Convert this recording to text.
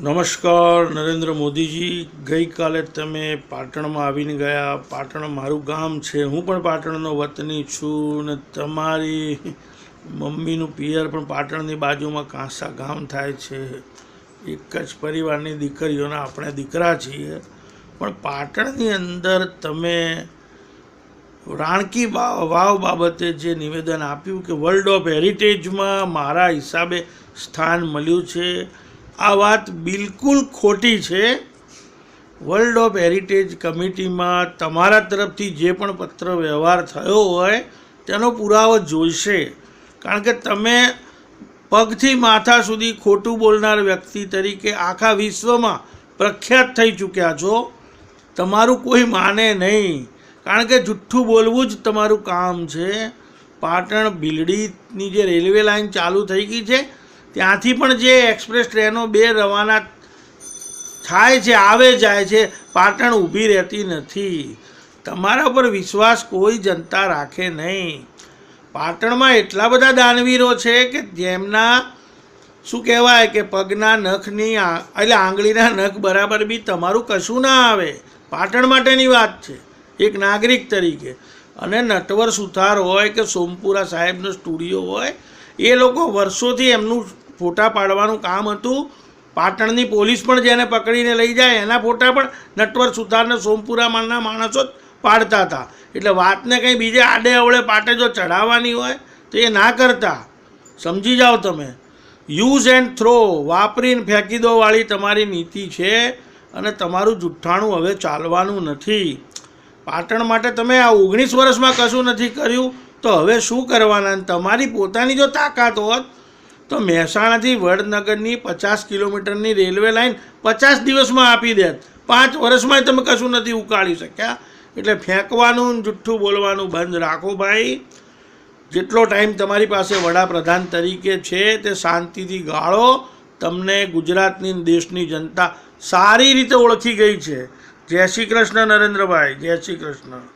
નમસ્કાર, નરેન્દ્ર મોદીજી. ગઈકાલે તમે પાટણમાં આવીને ગયા. પાટણ મારું ગામ છે. હું પણ પાટણનો વતની છું ને તમારી મમ્મીનું પિયર પણ પાટણની બાજુમાં કાંસા ગામ થાય છે. એક જ પરિવારની દીકરીઓના આપણે દીકરા છીએ. પણ પાટણની અંદર તમે રાણકી વાવ બાબતે જે નિવેદન આપ્યું કે વર્લ્ડ ઓફ હેરિટેજમાં મારા હિસાબે સ્થાન મળ્યું છે. આ વાત બિલકુલ ખોટી છે. વર્લ્ડ ઓફ હેરિટેજ કમિટીમાં તમારા તરફથી જે પણ પત્ર વ્યવહાર થયો હોય, તેનો પુરાવો જોઈશે. કારણ કે તમે પગથી માથા સુધી ખોટું બોલનાર વ્યક્તિ તરીકે આખા વિશ્વમાં પ્રખ્યાત થઈ ચૂક્યા છો. તમારું કોઈ માને નહીં. કારણ કે જુઠ્ઠું બોલવું જ તમારું કામ છે. પાટણ બિલડીની જે રેલવે લાઇન ચાલુ થઈ ગઈ છે ત્યાંથી પણ જે એક્સપ્રેસ ટ્રેનો બે રવાના થાય છે, આવે, જાય છે, પાટણ ઊભી રહેતી નથી. તમારા પર વિશ્વાસ કોઈ જનતા રાખે નહીં. પાટણમાં એટલા બધા દાનવીરો છે કે જેમના, શું કહેવાય કે પગના નખની એટલે આંગળીના નખ બરાબર બી તમારું કશું ના આવે. પાટણ માટેની વાત છે, એક નાગરિક તરીકે. અને નટવર સુથાર હોય કે સોમપુરા સાહેબનો સ્ટુડિયો હોય, એ લોકો વર્ષોથી એમનું ફોટા પાડવાનું કામ હતું. પાટણની પોલીસ પણ જેને પકડીને લઈ જાય, એના ફોટા પણ નટવર સુથારને સોમપુરામાંના માણસો જ પાડતા હતા. એટલે વાતને કંઈ બીજે આડે અવળે પાટે જો ચડાવવાની હોય, તો એ ના કરતા. સમજી જાઓ તમે. યુઝ એન્ડ થ્રો વાપરીને ફેંકી દોવાળી તમારી નીતિ છે અને તમારું જુઠ્ઠાણું હવે ચાલવાનું નથી. પાટણ માટે તમે આ ઓગણીસ વર્ષમાં કશું નથી કર્યું, તો હવે શું કરવાના? તમારી પોતાની જો તાકાત હોત તો મહેસાણાથી વડનગરની પચાસ કિલોમીટરની રેલવે લાઇન પચાસ દિવસમાં આપી દેત પાંચ વર્ષમાં તમે કશું નથી ઉકાળી શક્યા. એટલે ફેંકવાનું, જુઠ્ઠું બોલવાનું બંધ રાખો ભાઈ. જેટલો ટાઈમ તમારી પાસે વડાપ્રધાન તરીકે છે, તે શાંતિથી ગાળો. તમને ગુજરાતની દેશની જનતા સારી રીતે ઓળખી ગઈ છે. જય શ્રી કૃષ્ણ નરેન્દ્રભાઈ, જય શ્રી કૃષ્ણ.